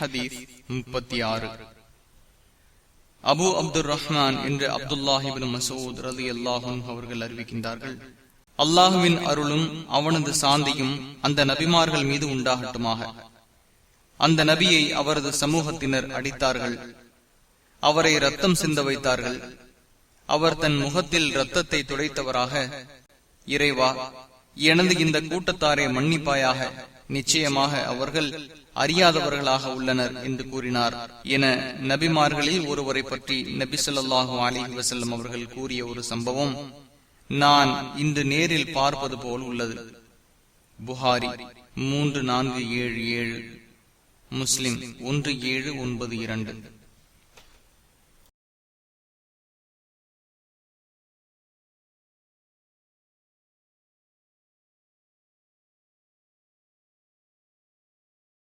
ஹதீஸ் முப்பத்தி ஆறு அபு அப்துல் ரஹ்மான் என்று அப்துல்லாஹிபின் மசூத் ரதி அல்லாஹும் அவர்கள் அறிவிக்கின்றார்கள். அல்லாஹுவின் அருளும் அவனது சாந்தியும் அந்த நபிமார்கள் மீது உண்டாகட்டுமாக. அந்த நபியை அவரது சமூகத்தினர் அடித்தார்கள். அவரை ரத்தம் சிந்த வைத்தார்கள். அவர் தன் முகத்தில் ரத்தத்தை துடைத்தவராக இறைவா எனது இந்த கூட்டத்தாரை மன்னிப்பாயாக நிச்சயமாக அவர்கள் அறியாதவர்களாக உள்ளனர் என்று கூறினார். என நபிமார்களில் ஒருவரை பற்றி நபி சொல்லாஹு அலிஹி வசல்லம் அவர்கள் கூறிய ஒரு சம்பவம் நான் இன்று நேரில் பார்ப்பது போல் உள்ளது. புகாரி மூன்று நான்கு ஏழு ஏழு முஸ்லிம் ஒன்று ஏழு ஒன்பது இரண்டு.